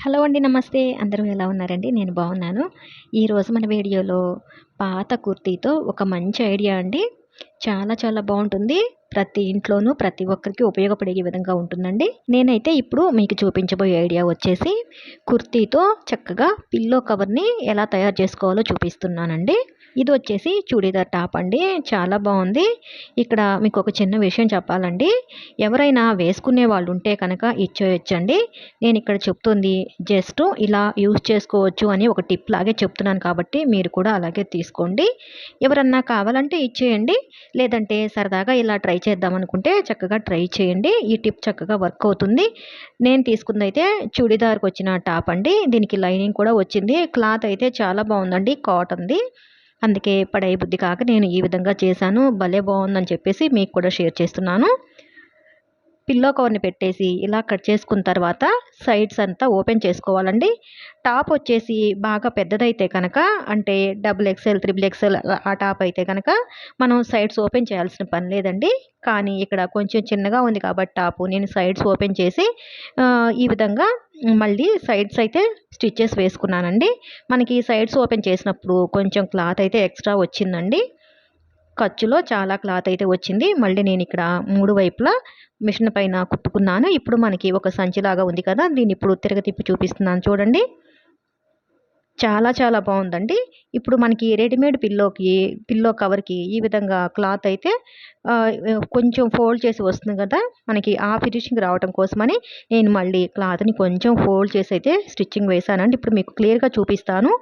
Hello అండి నమస్తే. అందరూ ఎలా ఉన్నారండి? నేను బాగున్నాను. ఈరోజు మన వీడియోలో పాత కుర్తీతో ఒక మంచి ఐడియా అండి. చాలా చాలా బాగుంటుంది. ప్రతి ఇంట్లోనూ ప్రతి ఒక్కరికి ఉపయోగపడే విధంగా ఉంటుందండి. నేనైతే ఇప్పుడు మీకు చూపించబోయే ఐడియా వచ్చేసి కుర్తీతో చక్కగా పిల్లో కవర్ని ఎలా తయారు చేసుకోవాలో చూపిస్తున్నానండి. ఇది వచ్చేసి చూడీదార్ టాప్ అండి. చాలా బాగుంది. ఇక్కడ మీకు ఒక చిన్న విషయం చెప్పాలండి. ఎవరైనా వేసుకునే వాళ్ళు ఉంటే కనుక ఇచ్చేయొచ్చండి. నేను ఇక్కడ చెప్తుంది జస్ట్ ఇలా యూజ్ చేసుకోవచ్చు అని ఒక టిప్ లాగే చెప్తున్నాను కాబట్టి మీరు కూడా అలాగే తీసుకోండి. ఎవరన్నా కావాలంటే ఇచ్చేయండి. లేదంటే సరదాగా ఇలా ట్రై చేద్దాం అనుకుంటే చక్కగా ట్రై చేయండి. ఈ టిప్ చక్కగా వర్క్ అవుతుంది. నేను తీసుకుందైతే చూడీదార్కి వచ్చిన టాప్ అండి. దీనికి లైనింగ్ కూడా వచ్చింది. క్లాత్ అయితే చాలా బాగుందండి. కాటన్ది. అందుకే పడై బుద్ధి కాక నేను ఈ విధంగా చేశాను. భలే బాగుందని చెప్పేసి మీకు కూడా షేర్ చేస్తున్నాను. పిల్లో కవర్ని పెట్టేసి ఇలా కట్ చేసుకున్న తర్వాత సైడ్స్ అంతా ఓపెన్ చేసుకోవాలండి. టాప్ వచ్చేసి బాగా పెద్దదైతే కనుక అంటే డబుల్ ఎక్స్ఎల్ త్రిబుల్ ఎక్స్ఎల్ ఆ టాప్ అయితే కనుక మనం సైడ్స్ ఓపెన్ చేయాల్సిన పని లేదండి. కానీ ఇక్కడ కొంచెం చిన్నగా ఉంది కాబట్టి టాపు నేను సైడ్స్ ఓపెన్ చేసి ఈ విధంగా మళ్ళీ సైడ్స్ అయితే స్టిచ్చెస్ వేసుకున్నానండి. మనకి సైడ్స్ ఓపెన్ చేసినప్పుడు కొంచెం క్లాత్ అయితే ఎక్స్ట్రా వచ్చిందండి. ఖర్చులో చాలా క్లాత్ అయితే వచ్చింది. మళ్ళీ నేను ఇక్కడ మూడు వైపులా మిషన్ పైన కుట్టుకున్నాను. ఇప్పుడు మనకి ఒక సంచిలాగా ఉంది కదా దీన్ని ఇప్పుడు తిరగతిప్పి చూపిస్తున్నాను చూడండి. చాలా చాలా బాగుందండి. ఇప్పుడు మనకి రెడీమేడ్ పిల్లోకి పిల్లో కవర్కి ఈ విధంగా క్లాత్ అయితే కొంచెం ఫోల్డ్ చేసి వస్తుంది కదా మనకి ఆ ఫినిషింగ్ రావడం కోసమని నేను మళ్ళీ క్లాత్ని కొంచెం ఫోల్డ్ చేసి అయితే స్టిచ్చింగ్ వేసానండి ఇప్పుడు మీకు క్లియర్గా చూపిస్తాను.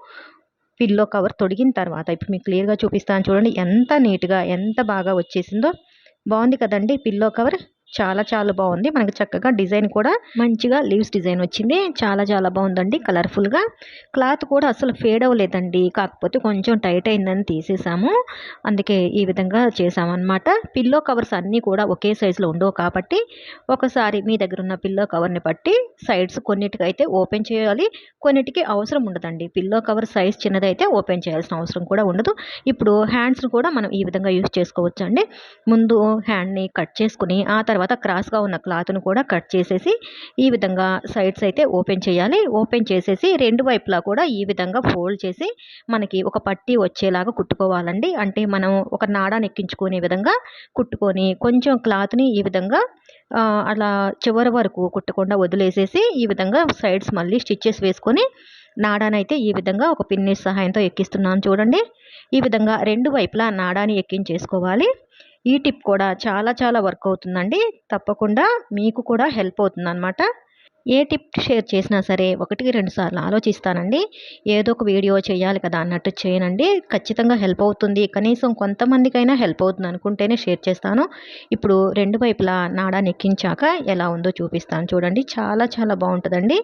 పిల్లో కవర్ తొడిగిన తర్వాత ఇప్పుడు మీకు క్లియర్గా చూపిస్తాను చూడండి ఎంత నీట్గా ఎంత బాగా వచ్చేసిందో. బాగుంది కదండి పిల్లో కవర్. చాలా చాలా బాగుంది. మనకి చక్కగా డిజైన్ కూడా మంచిగా లీవ్స్ డిజైన్ వచ్చింది. చాలా చాలా బాగుందండి కలర్ఫుల్గా. క్లాత్ కూడా అసలు ఫేడ్ అవ్వలేదండి. కాకపోతే కొంచెం టైట్ అయిందని తీసేసాము. అందుకే ఈ విధంగా చేసామన్నమాట. పిల్లో కవర్స్ అన్నీ కూడా ఒకే సైజులో ఉండవు కాబట్టి ఒకసారి మీ దగ్గర ఉన్న పిల్లో కవర్ని బట్టి సైడ్స్ కొన్నిటికైతే ఓపెన్ చేయాలి. కొన్నిటికి అవసరం ఉండదండి. పిల్లో కవర్ సైజ్ చిన్నదైతే ఓపెన్ చేయాల్సిన అవసరం కూడా ఉండదు. ఇప్పుడు హ్యాండ్స్ని కూడా మనం ఈ విధంగా యూజ్ చేసుకోవచ్చు అండి ముందు హ్యాండ్ని కట్ చేసుకుని ఆ తర్వాత తర్వాత క్రాస్గా ఉన్న క్లాత్ను కూడా కట్ చేసేసి ఈ విధంగా సైడ్స్ అయితే ఓపెన్ చేయాలి. ఓపెన్ చేసేసి రెండు వైపులా కూడా ఈ విధంగా ఫోల్డ్ చేసి మనకి ఒక పట్టీ వచ్చేలాగా కుట్టుకోవాలండి. అంటే మనం ఒక నాడాన్ని ఎక్కించుకునే విధంగా కుట్టుకొని కొంచెం క్లాత్ని ఈ విధంగా అలా చివరి వరకు కుట్టకుండా వదిలేసేసి ఈ విధంగా సైడ్స్ మళ్ళీ స్టిచ్చెస్ వేసుకొని నాడానైతే ఈ విధంగా ఒక పిన్ని సహాయంతో ఎక్కిస్తున్నాను చూడండి. ఈ విధంగా రెండు వైపులా నాడాని ఎక్కించేసుకోవాలి. ఈ టిప్ కూడా చాలా చాలా వర్క్ అవుతుందండి. తప్పకుండా మీకు కూడా హెల్ప్ అవుతుంది అనమాట ఏ టిప్ షేర్ చేసినా సరే ఒకటికి రెండు సార్లు ఆలోచిస్తానండి. ఏదో ఒక వీడియో చేయాలి కదా అన్నట్టు చేయనండి. ఖచ్చితంగా హెల్ప్ అవుతుంది. కనీసం కొంతమందికైనా హెల్ప్ అవుతుంది అనుకుంటేనే షేర్ చేస్తాను. ఇప్పుడు రెండు వైపులా నాడా నెక్కించాక ఎలా ఉందో చూపిస్తాను. చూడండి. చాలా చాలా బాగుంటుందండి.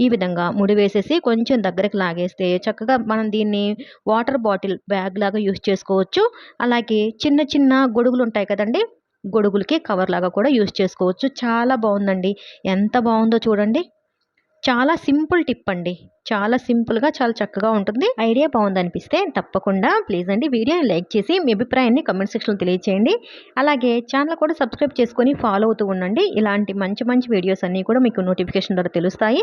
ఈ విధంగా ముడి వేసేసి కొంచెం దగ్గరకు లాగేస్తే చక్కగా మనం దీన్ని వాటర్ బాటిల్ బ్యాగ్ లాగా యూస్ చేసుకోవచ్చు. అలాగే చిన్న చిన్న గొడుగులు ఉంటాయి కదండి గొడుగులకి కవర్ లాగా కూడా యూస్ చేసుకోవచ్చు. చాలా బాగుందండి. ఎంత బాగుందో చూడండి. చాలా సింపుల్ టిప్ అండి. చాలా సింపుల్గా చాలా చక్కగా ఉంటుంది. ఐడియా బాగుందనిపిస్తే తప్పకుండా ప్లీజ్ అండి వీడియోని లైక్ చేసి మీ అభిప్రాయాన్ని కమెంట్ సెక్షన్లో తెలియచేయండి. అలాగే ఛానల్ కూడా సబ్స్క్రైబ్ చేసుకొని ఫాలో అవుతూ ఉండండి. ఇలాంటి మంచి మంచి వీడియోస్ అన్నీ కూడా మీకు నోటిఫికేషన్ ద్వారా తెలుస్తాయి.